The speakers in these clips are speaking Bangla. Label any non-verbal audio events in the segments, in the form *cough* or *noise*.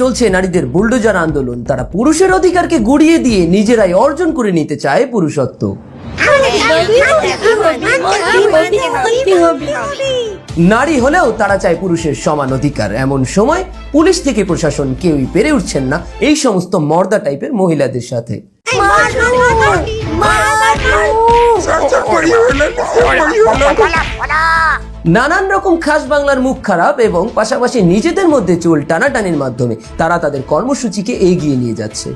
চলছে নারীদের বুলডোজার আন্দোলন। তারা পুরুষের অধিকারকে গুড়িয়ে দিয়ে নিজেরাই অর্জন করে নিতে চায় পুরুষত্ব। নারী হলেও তারা চায় পুরুষের সমান অধিকার। এমন সময় পুলিশ থেকে প্রশাসন কেউই পেরে উঠছেন না এই সমস্ত মর্দা টাইপের মহিলাদের সাথে। নানান রকম খাস বাংলার মুখ খারাপ এবং পাশাপাশি নিজেদের মধ্যে চুল টানাটানির মাধ্যমে তারা তাদের কর্মসূচিকে এগিয়ে নিয়ে যাচ্ছে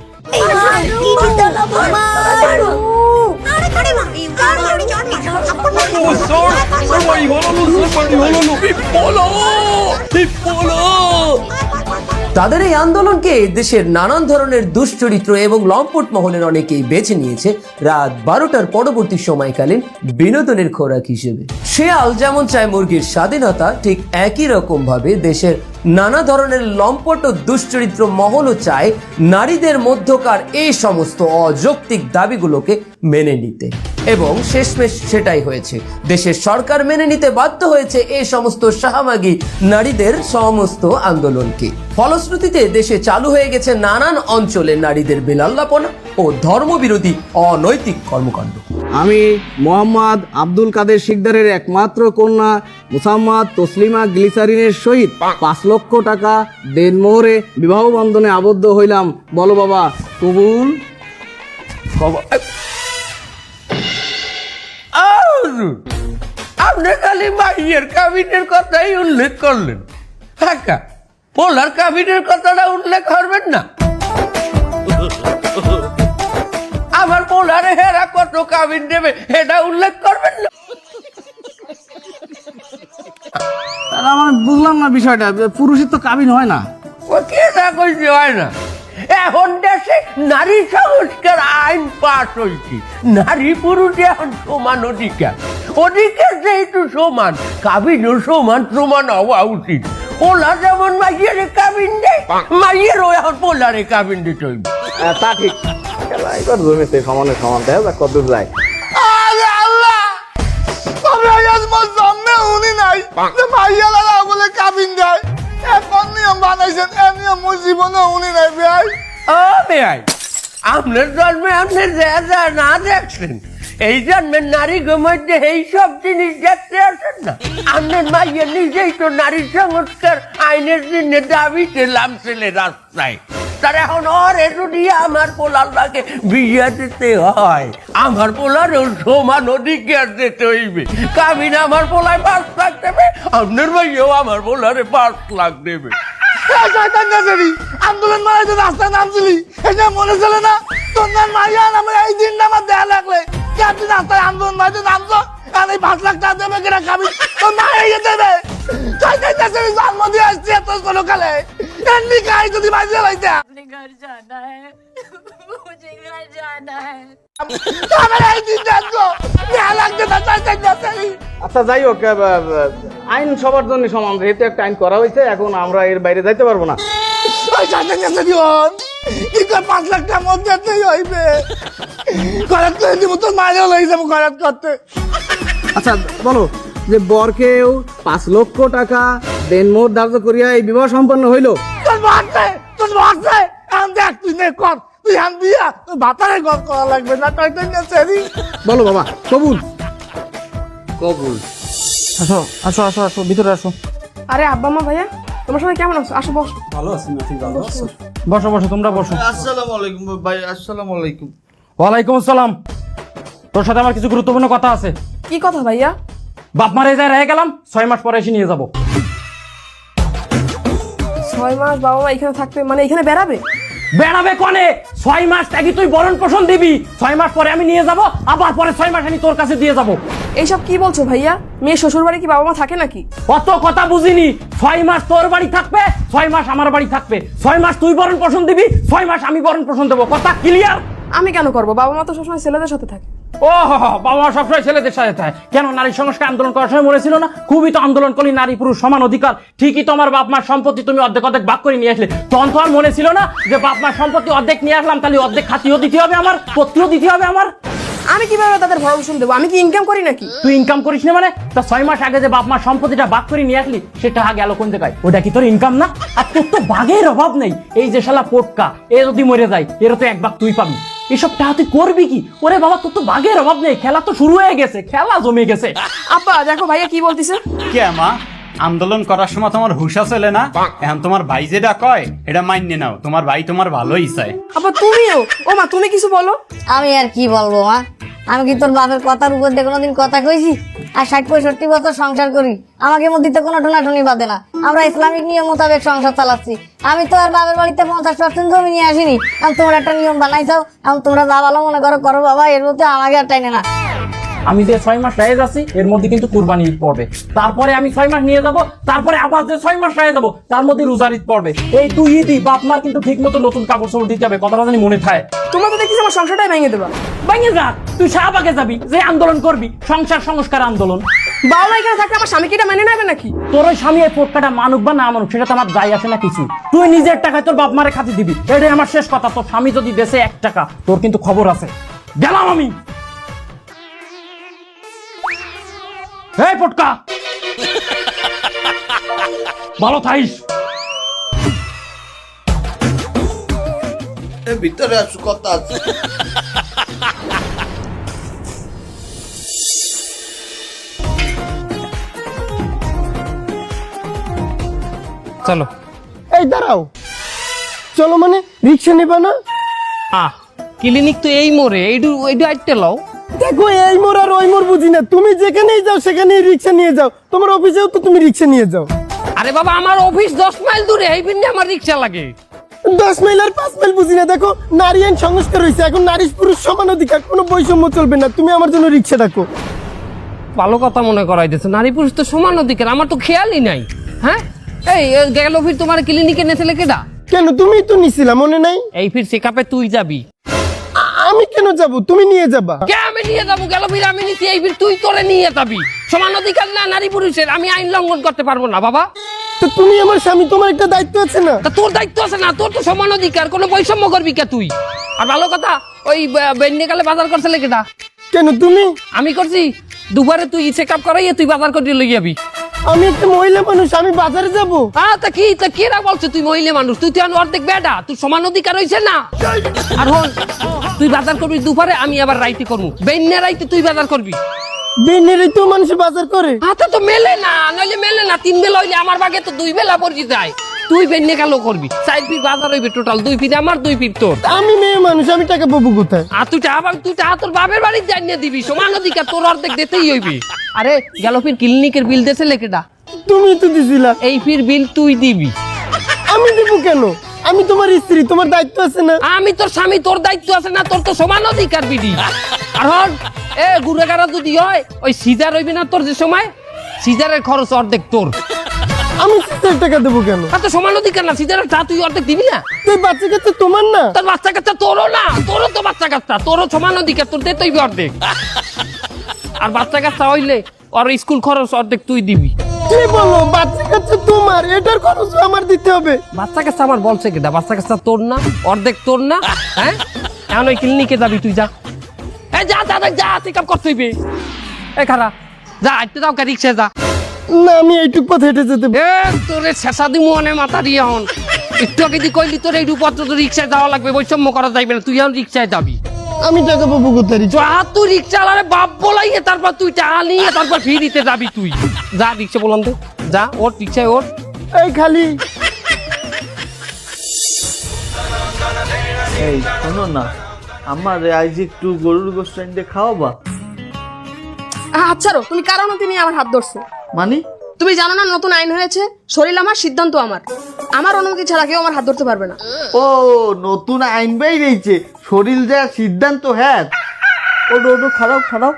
তাদের এই আন্দোলনকে দেশের নানান ধরনের দুশ্চরিত্র এবং লম্পট মহলের অনেকেই বেছে নিয়েছে রাত বারোটার পরবর্তী সময়কালীন বিনোদনের খোরাক হিসেবে। শেয়াল যেমন চায় মুরগির স্বাধীনতা, ঠিক একই রকম ভাবে দেশের নানা ধরনের লম্পট ও দুশ্চরিত্র মহলও চায় নারীদের মধ্যকার এই সমস্ত অযৌক্তিক দাবিগুলোকে মেনে নিতে। এবং শেষমেশ সেটাই হয়েছে। দেশের সরকার মেনে নিতে বাধ্য হয়েছে এই সমস্ত সাহামাগী নারীদের সমস্ত আন্দোলনকে। ফলশ্রুতিতে দেশে চালু হয়ে গেছে নানান অঞ্চলে নারীদের বেলাল্লাপনা ও ধর্মবিরোধী অনৈতিক কর্মকাণ্ড। আমি মোহাম্মদ আব্দুল কাদের শিকদারের একমাত্র কন্যা মুসাম্মদ তসলিমা গ্লিসারিনের সহিত পাঁচ লক্ষ টাকা দেনমোহরে বিবাহ বন্ধনে আবদ্ধ হইলাম। বলো বাবা, কবুল? আপনি খালি মাইয়ের কাবিনের কথাই উল্লেখ করলেন। হাকা, পোলার কাবিনের কথাটা উল্লেখ করবেন না। পোলারে হেরা কত কাবিন দেবে। এটা উল্লেখ করবেন না? আমার বুঝলাম না বিষয়টা পুরুষের তো কাবিন হয় না। ও কে না কইছে হয় না। এখন দেশে নারী সংস্কার আইন পাস হয়েছে নারী পুরুষ এখন সমান অধিকার। অধিকার যেহেতু সমান কাবিনও সমান সমান হওয়া উচিত। পোলা যেমন মাইয়ের কাবিন দেয় মাইয়েরও এখন পোলারে কাবিন দিতে হইবে। তা ঠিক। এবার জমিতে সমানে সমান। দেয় কত যায়। আরে আল্লাহ! তবে আজমল জন্মে উনি নাই যে ভাইয়ালারা বলে কাবিন দেয়। এখন নিয়ম বানাইছেন এ নিয়ম মোর জীবনে উনি নাই ভাই ও বেআই আপনার জন্মে আপনি যা যা না দেখছেন এই জন্মের নারী মধ্যে এই সব জিনিস দেখতে আসেন না আপনার মাইয়ের নিজেই তো নারী সংস্কার আইনের জন্য দাবিতে লামছেলে রাস্তায়। তার এখন এটু দিয়ে আমার পোলারটাকে বিয়ে দিতে হয়। আমার পোলারও সমান অধিকার দিতে হইবে। কাবিন আমার পোলায় পাঁচ লাখ দেবে আপনার ভাইও আমার পোলারে পাঁচ লাখ দেবে আন্দোলন যে রাস্তায় নামছিলি এটা মনে ছিল না, তোর নাম মাইয়া নামে এই দিনটা আমার দেয়া লাগলে। যে আপনি রাস্তায় আন্দোলন মানে নামছো আর এই পাঁচ লাখ টাকা দেবে কিনা কাবিন তোর মা এই দেবে শয়তান নাজারি জন্ম দিয়ে আসছি এত ছোট কালে এমনি খাই যদি বাজিয়ে লাইতে अपने घर जाना है मुझे घर जाना है আমার এই দিনটা আসলো দেয়া লাগছে না শয়তান নাজারি আচ্ছা যাই হোক আহ, আহ, আইন সবার জন্য সমান যেহেতু একটা আইন করা হয়েছে এখন আমরা এর বাইরে যাইতে পারবো না ওই শয়তান নাজারি কি করে পাঁচ লাখ টাকা মধ্যে হইবে? খরচ করে দিব তোর মায়েরও লই যাব খরচ করতে আচ্ছা বলো যে বরকেও পাঁচ লক্ষ টাকা দেনমোহর ধার্য করিয়া এই বিবাহ সম্পন্ন হইল? তোর বাড়ছে তোর বাড়ছে আন দেখ তুই নে কর তুই আন দিয়া তোর ভাতারে ঘর করা লাগবে না তাই তো সেরি বলো বাবা কবুল। কবুল। আসো আসো আসো আসো ভিতরে আসো। আরে আব্বা মা ভাইয়া তোমার সবাই কেমন আছো? আসো বস। বসো বসো। তোমরা বসো। আসসালামু আলাইকুম ভাই আসসালামু আলাইকুম ওয়ালাইকুম আসসালাম। তোর সাথে আমার কিছু গুরুত্বপূর্ণ কথা আছে। কি কথা ভাইয়া? বাপ মারে যায় রয়ে গেলাম ছয় মাস পরে এসে নিয়ে যাব। ছয় মাস বাবা মা এখানে থাকবে মানে এখানে বেড়াবে? বেড়াবে কনে? ছয় মাস থাকি তুই বরণ পোষণ দিবি। ছয় মাস পরে আমি নিয়ে যাব আবার পরে ছয় মাস আমি তোর কাছে দিয়ে যাব। এইসব কি বলছো ভাইয়া? মেয়ে শ্বশুর বাড়ি কি বাবা মা থাকে নাকি? অত কথা বুঝিনি। ছয় মাস তোর বাড়ি থাকবে ছয় মাস আমার বাড়ি থাকবে। ছয় মাস তুই বরণ পোষণ দিবি ছয় মাস আমি বরণ পোষণ দেবো। কথা ক্লিয়ার আমি কেন করব? বাবা মা তো সবসময় ছেলেদের সাথে থাকে। ও বাবা সবসময় ছেলেদের সাথে থাকে। কেন নারী সংস্কার আন্দোলন করার সময় মনে ছিল না? খুবই তো আন্দোলন করলি নারী পুরুষ সমান অধিকার। ঠিকই তোমার বাপ মার সম্পত্তি তুমি অর্ধেক অর্ধেক ভাগ করে নিয়ে আসলে। তখন তো আর মনে ছিল না যে বাপ মার সম্পত্তি অর্ধেক নিয়ে আসলাম তাহলে অর্ধেক খাতিও দিতে হবে আমার পত্রিও দিতে হবে আমার। আমি কীভাবে তাদের ভরণ দেবো? আমি কি ইনকাম করি নাকি? তুই ইনকাম করিস না মানে? তা ছয় মাস আগে যে বাপ মার সম্পত্তিটা বাক করে নিয়ে আসলি সেটা গেল কোন জায়গায়? ওটা কি তোর ইনকাম না? আর তোর তো বাঘের অভাব নেই। এই যে শালা পোটকা এ যদি মরে যায় এর তো এক ভাগ তুই পাবি। এসব টাকা তুই করবি কি? ওরে বাবা তোর তো বাঘের অভাব নেই। খেলা তো শুরু হয়ে গেছে খেলা জমে গেছে। আব্বা দেখো ভাইয়া কি বলতিছে? কে মা? আন্দোলন করার সময় তোমার হুশা চলে না? এখন তোমার ভাই যেটা কয় এটা মান্য নাও। তোমার ভাই তোমার ভালোই চায়। আব্বা তুমিও? ও মা তুমি কিছু বলো। আমি আর কি বলব মা? আমি কি তোর বাপের কথার উপর দিয়ে কোনোদিন কথা কইছি? আর ষাট পঁয়ষট্টি বছর সংসার করি, আমাকে মধ্যে তো কোনো ঠোনাঠুনি বাঁধে না। আমরা ইসলামিক নিয়ম মোতাবেক সংসার চালাচ্ছি। আমি তো আর বাবার বাড়িতে পঞ্চাশ পার্সেন্ট জমি নিয়ে আসিনি। আমি তোমরা একটা নিয়ম বানাইছাও আমি তোমরা যা ভালো মনে করো করো বাবা, এর মধ্যে আমাকে আর টাইনে না। আমি যে ছয় মাস রায় যাচ্ছি এর মধ্যে কিন্তু কুরবানি ঈদ পড়বে। তারপরে আমি ছয় মাস নিয়ে যাব তারপরে আবার যে ছয় মাস রায় যাব তার মধ্যে রোজার ঈদ পড়বে। এই দুই ঈদই বাপ মার কিন্তু ঠিক মতো নতুন কাপড় চোপড় দিতে হবে কথাটা জানি মনে থাকে তোমরা তো দেখছি আমার সংসারটাই ভেঙে দেবা। ভেঙে যা তুই শাহবাগে যাবি যে আন্দোলন করবি সংসার সংস্কার আন্দোলন। বাবা এখানে থাকলে আমার স্বামীকে এটা মেনে নেবে নাকি? তোর ওই স্বামী এই পোটকাটা মানুক বা না মানুক সেটা তো আমার যাই আসে না কিছু। তুই নিজের টাকায় তোর বাপ মারে খাতি দিবি। এটাই আমার শেষ কথা তোর স্বামী যদি দেশে এক টাকা তোর কিন্তু খবর আছে। গেলাম আমি। এই পোটকা ভালো থাইস ভিতরে আসু কথা আছে। চলো। এই দাঁড়াও। চলো মানে রিক্সা নেবা না? আহ ক্লিনিক তো এই মোড়ে এইটু এইটু আইটে লও। দেখো এই মোর আর ওই মোর বুঝি না। তুমি যেখানেই যাও সেখানেই রিক্সা নিয়ে যাও। তোমার অফিসেও তো তুমি রিক্সা নিয়ে যাও। আরে বাবা আমার অফিস দশ মাইল দূরে এই পিন্ডে আমার রিক্সা লাগে। দশ মাইল আর পাঁচ মাইল বুঝি না। দেখো নারী আইন সংস্কার হয়েছে এখন নারী পুরুষ সমান অধিকার কোনো বৈষম্য চলবে না। তুমি আমার জন্য রিক্সা ডাকো। ভালো কথা মনে করাই দিচ্ছে নারী পুরুষ তো সমান অধিকার আমার তো খেয়ালই নাই। হ্যাঁ? এই গেল ফির তোমার ক্লিনিকে নেছিলে কেডা? কেন তুমি তো নিছিলা মনে নাই? এই ফির চেকআপে তুই যাবি। আমি কেন যাব? তুমি নিয়ে যাবা। কে আমি নিয়ে যাব? গেল ফির আমি নিচ্ছি এই ফির তুই তোরে নিয়ে যাবি। সমান অধিকার না নারী পুরুষের আমি আইন লঙ্ঘন করতে পারব না বাবা। তো তুমি আমার স্বামী তোমার একটা দায়িত্ব আছে না? তা তোর দায়িত্ব আছে না তোর তো সমান অধিকার কোনো বৈষম্য করবি কে তুই? আর ভালো কথা ওই বেন্ডিকালে বাজার করছিলে কেটা কেন তুমি? আমি করছি দুবারে তুই চেক আপ করাইয়ে তুই বাজার করে লই যাবি আমি একটা মহিলা মানুষ আমি বাজারে যাব। আ তা কি তা কেরা বলছে তুই মহিলা মানুষ? তুই তুই অর্ধেক বেডা তুই সমান অধিকার হয়েছে না? আর হন তুই বাজার করবি দুপুরে আমি আবার রাইতে করব বেন্যা রাইতে তুই বাজার করবি? দিনের তো মানুষ বাজার করে। হাতে তো মেলে না নইলে মেলে না তিন বেলা হইলে আমার বাগে তো দুই বেলা পড়ি যায়। তুই বেন্যা গেল করবি। চার ফিট বাজার হইবে টোটাল দুই ফিট আমার দুই ফিট তোর। আমি মেয়ে মানুষ আমি টাকা পাবো কোথায়? আর তুই টাকা পাবি তুই টাকা তোর বাপের বাড়ি জানিয়ে দিবি সমান অধিকার তোর অর্ধেক দিতেই হইবি। আরে গেল ফির ক্লিনিকের বিল দেছে লেকেটা তুমি তো দিছিলা। এই ফির বিল তুই দিবি। আমি দিব কেন? আমি তোমার স্ত্রী তোমার দায়িত্ব আছে না? আমি তোর স্বামী তোর দায়িত্ব আছে না তোর তো সমান অধিকার আর হন এ গুড়েগাড়া যদি হয় ওই সিজার হইবি না তোর যে সময়? সিজারের খরচ অর্ধেক তোর। আমি সিস্টার টাকা দেবো কেন? আর তো সমান অধিকার না সিজারের টা তুই অর্ধেক দিবি না? তুই বাচ্চা কাচ্চা তোমার না? তোর বাচ্চা কাচ্চা তোরও না তোরও তো বাচ্চা কাচ্চা তোরও সমান অধিকার তোর দে তুই অর্ধেক। *laughs* আর বাচ্চা কাচ্চা হইলে ওর স্কুল খরচ অর্ধেক তুই দিবি। কি বলো বাচ্চা কাচ্চা তোমার এটার খরচ আমার দিতে হবে। বাচ্চা কাচ্চা আমার বলছে কেটা বাচ্চা কাচ্চা তোর না অর্ধেক তোর না হ্যাঁ? এখন ওই ক্লিনিকে যাবি তুই যা। এ যা যা যা, যা চেক আপ করতে হইবে। এ খারা যা আইতে যাও কা রিক্সা যা। না আমি এইটুক পথ হেঁটে যেতে এ তোরে শেষা দি মনে মাথা দিয়ে হন। একটু আগে দি কইলি তোর এইটু পত্র তো রিক্সায় যাওয়া লাগবে বৈষম্য করা যাইবে না তুই এখন রিক্সায় যাবি। আমি টাকা পাবো কোথায় যা তুই রিক্সা আলারে বাপ বলাইয়ে তারপর তুই টাকা নিয়ে তারপর ফিরিতে যাবি তুই। যা রিক্সা বললাম তো। যা ওর রিক্সায় ওর এই খালি। এই শোনো না আমার আজ একটু গরুর গোস্ত খাওয়াবা? আচ্ছা রো, তুমি কারণ তিনি আমার হাত ধরছো? মানে? তুমি জানো না নতুন আইন হয়েছে? শরীর আমার সিদ্ধান্ত আমার। আমার অনুমতি ছাড়া কেউ আমার হাত ধরতে পারবে না। ও নতুন আইন বেরিয়েছে শরীর যা সিদ্ধান্ত হ্যাঁ। ওটো ওটো খারাপ খারাপ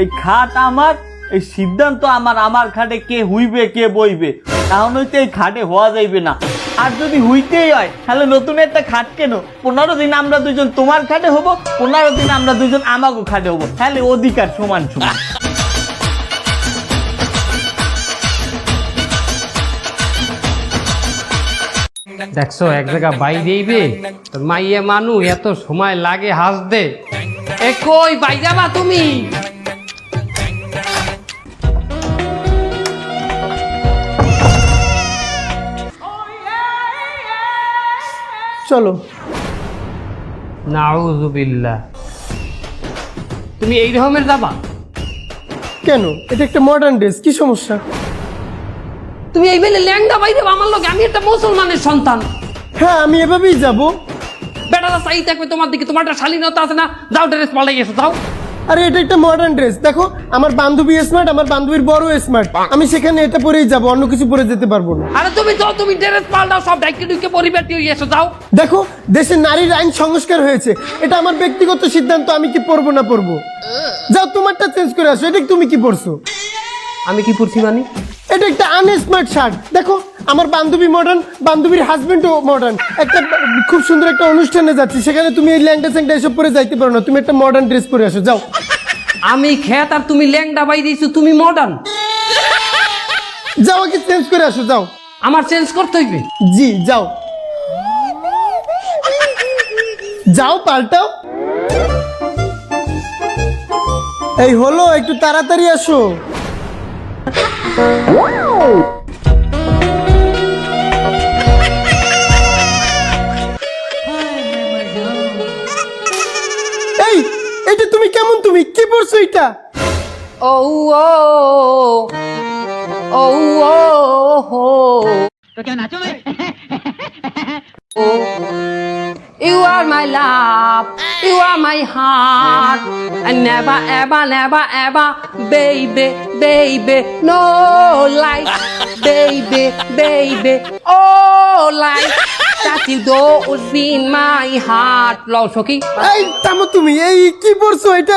এই খাট আমার এই সিদ্ধান্ত আমার। আমার খাটে কে হুইবে কে বইবে? তাহলে হইতে এই খাটে হওয়া যাইবে না। আর যদি হুইতেই হয়, তাহলে নতুন একটা খাট কেন? পনেরো দিন আমরা দুজন তোমার খাটে হব, পনেরো দিন আমরা দুজন আমাকে খাটে হব। তাহলে অধিকার সমান সমান। দেখছ, এক জায়গা বাই দিইবে? মাইয়ে মানু, এত সময় লাগে হাসতে। একই কই বাইজাবা তুমি? চলো। নাউজুবিল্লাহ তুমি এই রকমের যাবা? কেন? এটা একটা মডার্ন ড্রেস কি সমস্যা? তুমি এই বেলে ল্যাংদা বাইরে আমার লোক আমি একটা মুসলমানের সন্তান। হ্যাঁ আমি এভাবেই যাব। বেটারা চাই থাকবে তোমার দিকে। তোমার একটা শালীনতা আছে না? যাও ড্রেস পাল্টে গেছো যাও। আরে এটা একটা মডার্ন ড্রেস দেখো আমার বান্ধবী স্মার্ট আমার বান্ধবীর বড় স্মার্ট আমি সেখানে এটা পরেই যাব অন্য কিছু পরে যেতে পারব না। আরে তুমি যাও তুমি ড্রেস পাল্টাও সব ডাইকে ডুইকে পরিবার দিয়ে এসো যাও। দেখো দেশে নারীর আইন সংস্কার হয়েছে। এটা আমার ব্যক্তিগত সিদ্ধান্ত আমি কি পরবো না পরবো? যাও তোমারটা চেঞ্জ করে আসো এটা তুমি কি পরছো? আমি কি পরছি মানে? এটা একটা আনস্মার্ট শার্ট দেখো আমার বান্ধবী মডার্ন বান্ধবীর হাজবেন্ডও মডার্ন একটা খুব সুন্দর একটা অনুষ্ঠানে যাচ্ছি সেখানে তুমি এই ল্যাংটা স্যাংটা এসব পরে যাইতে পারো না। তুমি একটা মডার্ন ড্রেস পরে আসো যাও। আমি খেত আর তুমি ল্যাংডা বাই দিয়েছ তুমি মডার্ন যাও আগে চেঞ্জ করে আসো যাও। আমার চেঞ্জ করতে হইবে? জি যাও। যাও পাল্টাও। এই হলো একটু তাড়াতাড়ি আসো। এই এটা তুমি কেমন তুমি? কি পড়ছো এটা? ও ও ও ও হো। You are my love, you are my heart, and never, ever, never, ever, baby, baby, no life, baby, baby, oh life, that you do in my heart. লও সখী এই থামো তুমি এই কি পড়ছো এটা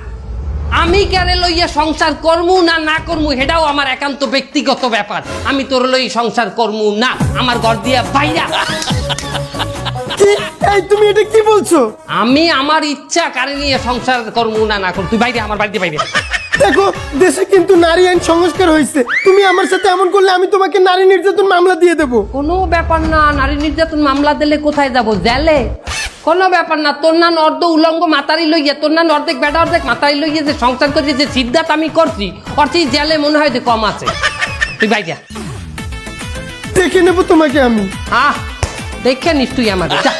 আমি কেন লইয়া সংসার করমু না না করমু সেটাও আমার একান্ত ব্যক্তিগত ব্যাপার। আমি তোর লই সংসার করমু না আমার ঘর দিয়া বাইরা। এই তুমি এটা কি বলছো? আমি আমার ইচ্ছা কারে নিয়ে সংসার করমু না না করমু তুই বাইরে আমার বাড়িতে বাইরে দেখো দেশে কিন্তু নারী আইন সংস্কার হয়েছে তুমি আমার সাথে এমন করলে আমি তোমাকে নারী নির্যাতন মামলা দিয়ে দেবো। কোনো ব্যাপার না নারী নির্যাতন মামলা দিলে কোথায় যাব? জেলে। কোনো ব্যাপার না তোর না অর্ধ উলঙ্গ মাতারি লইয়া তোর না অর্ধেক বেটা অর্ধেক মাতারি লইয়া যে সংসার করছি যে সিদ্ধাত আমি করছি অর্থে জেলে মনে হয় যে কম আছে। তুই বাইরা দেখে নেব তোমাকে আমি। আহ দেখে নিস তুই আমার যা।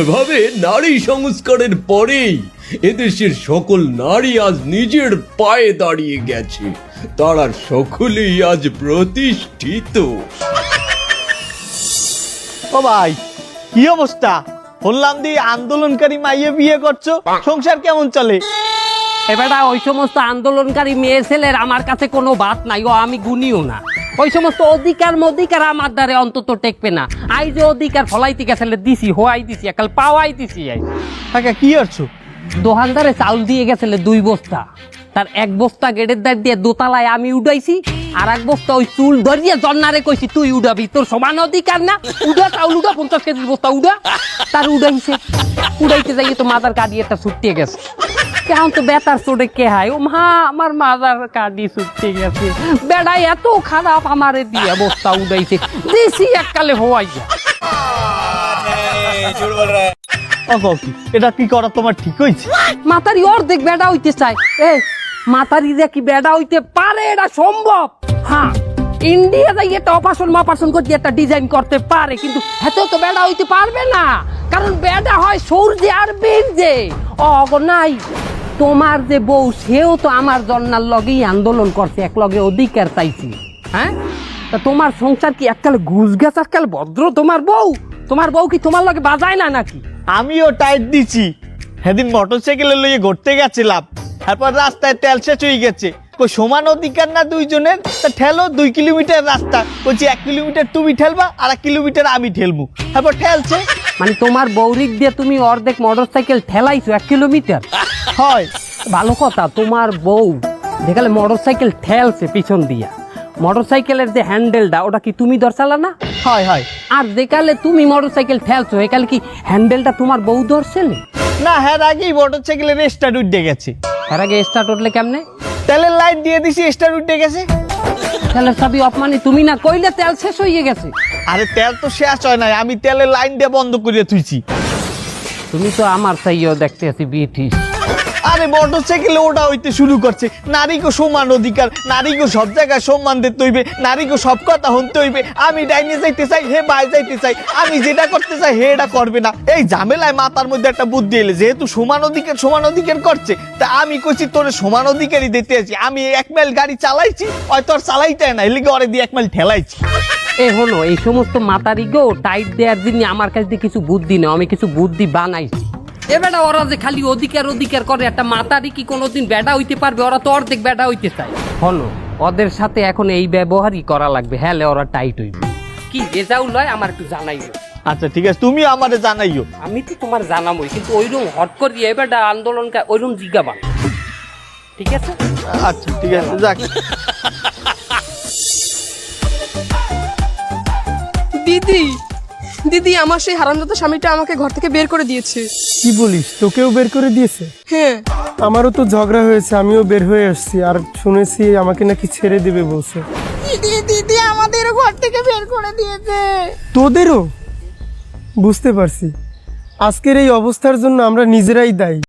এভাবে নারী সংস্কারের পরেই এদেশের সকল নারী আজ নিজের পায়ে দাঁড়িয়ে গেছে। তারা সকলেই আজ প্রতিষ্ঠিত। ও ভাই কি অবস্থা? বললাম দি আন্দোলনকারী মাইয়ে বিয়ে করছ? সংসার কেমন চলে? এবারটা ওই সমস্ত আন্দোলনকারী মেয়ে ছেলের আমার কাছে কোনো বাত নাই ও আমি গুনিও না। ওই সমস্ত অধিকার মধিকার আমার দ্বারে অন্তত টেকবে না। আই যে অধিকার ফলাইতে গেছে দিছি হোয়াই দিছি একাল পাওয়াই দিছি আই। কাকা কি করছ? দোকানদারে চাউল দিয়ে গেছিল দুই বস্তা। তার এক বস্তা গেটের দ্বার দিয়ে দোতলায় আমি উঠাইছি আর এক বস্তা ওই চুল ধরিয়ে জন্নারে কইছি তুই উড়াবি তোর সমান অধিকার না? উড়া চাউল উড়া পঞ্চাশ কেজির বস্তা উড়া। তার উড়াইছে। উড়াইতে যাইয়ে তো মাদার কাটি একটা ছুটিয়ে গেছে। কেমন তো বেতার চোটে কে হায়? ও মা আমার মাদার কাটি ছুটতে গেছে। বেড়া এত খারাপ আমারে দিয়ে বস্তা উড়াইছে। দিছি এককালে হওয়াইয়া ও এটা কি করা তোমার ঠিক হয়েছে? মাতারি অর্ধেক বেডা হইতে চায়। এ মাতারি যে কি বেডা হইতে পারে? এটা সম্ভব? হ্যাঁ ইন্ডিয়া যাই একটা অপারেশন মাপারেশন করতে একটা ডিজাইন করতে পারে, কিন্তু এত তো বেডা হইতে পারবে না। কারণ বেডা হয় সূর্যে আর বীর্যে। অগ নাই। তোমার যে বউ, সেও তো আমার জন্নার লগেই আন্দোলন করছে, এক লগে অধিকার চাইছি। হ্যাঁ? তা তোমার সংসার কি এককালে ঘুষ গেছে এককালে ভদ্র তোমার বউ? তোমার বউ কি তোমার লগে বাজায় না নাকি? আমিও টাইট দিছি। সেদিন মোটরসাইকেলে লইয়ে ঘুরতে গেছিলাম। তারপর রাস্তায় তেল শেষ হয়ে গেছে। কই সমান অধিকার না দুইজনের? তা ঠেলো দুই কিলোমিটার রাস্তা। বলছি এক কিলোমিটার তুমি ঠেলবা আর এক কিলোমিটার আমি ঠেলবো। তারপর ঠেলছে। মানে তোমার বৌরিক দিয়ে তুমি অর্ধেক মোটর সাইকেল ঠেলাইছো এক কিলোমিটার? হয়। ভালো কথা তোমার বউ দেখালে মোটর সাইকেল ঠেলছে পিছন দিয়া। মোটর সাইকেলের যে হ্যান্ডেলটা ওটা কি তুমি ধরছালা না? হয় হয়। আর দেখালে তুমি মোটর সাইকেল ঠেলছো একালে কি হ্যান্ডেলটা তোমার বউ ধরছিলে না হ্যাঁ আগেই মোটর সাইকেলের স্টার্ট উঠে গেছে। এর আগে স্টার্ট উঠলে কেমনে? তেলের লাইট দিয়ে দিছি স্টার্ট উঠে গেছে। তেলের সবই অপমানি তুমি না কইলে তেল শেষ হয়ে গেছে? আরে তেল তো শেষ হয় নাই আমি তেলের লাইন দিয়ে বন্ধ করে তুইছি তুমি তো আমার চাইও দেখতে আছি বিটিস আরে মোটর সাইকেলে ওটা হইতে শুরু করছে। নারীকে সমান অধিকার, নারীকে সব জায়গায় সম্মান দিতে হইবে, নারীকে সব কথা শুনতে হইবে। আমি ডাইনে যাইতে চাই, হে বাই যাইতে চাই, আমি যেটা করতে চাই, হে এটা করবে না। এই ঝামেলায় মাথার মধ্যে একটা বুদ্ধি এলে, যেহেতু সমান অধিকার সমান অধিকার করছে, তা আমি কইছি তোরে সমান অধিকারই দিতে আছি। আমি এক মাইল গাড়ি চালাইছি, হয়তো আর চালাইতে না এলিগে অরে দিয়ে এক মাইল ঠেলাইছি। এ হলো, এই সমস্ত মাতারি গো টাইট দেওয়ার জন্য আমার কাছে কিছু বুদ্ধি নেই আমি কিছু বুদ্ধি বানাইছি। এ বেটা ওরা যে খালি অধিকার অধিকার করে একটা মাতারি কি কোনোদিন বেটা হইতে পারবে? ওরা তো অর্ধেক বেটা হইতে চায়। হলো ওদের সাথে এখন এই ব্যবহারই করা লাগবে হ্যাঁ ওরা টাইট হইবে। কি রেজাউল হয় আমার একটু জানাইও। আচ্ছা ঠিক আছে তুমি আমারে জানাইও। আমি তো তোমার জানাবই কিন্তু ওইরকম হট করে করি এবারটা আন্দোলন ওইরকম জিজ্ঞাবা ঠিক আছে? আচ্ছা ঠিক আছে যাক। দিদি দিদি আমার সেই হারামজাদা স্বামীটা আমাকে ঘর থেকে বের করে দিয়েছে। কি বলিস? তোকেও বের করে দিয়েছে? হ্যাঁ। আমারও তো ঝগড়া হয়েছে আমিও বের হয়ে আসছি। আর শুনেছি আমাকে নাকি ছেড়ে দেবে বলছে। দিদি দিদি আমাদের ঘর থেকে বের করে দিয়েছে। তোদেরও? বুঝতে পারছি। আজকের এই অবস্থার জন্য আমরা নিজেরাই দায়ী।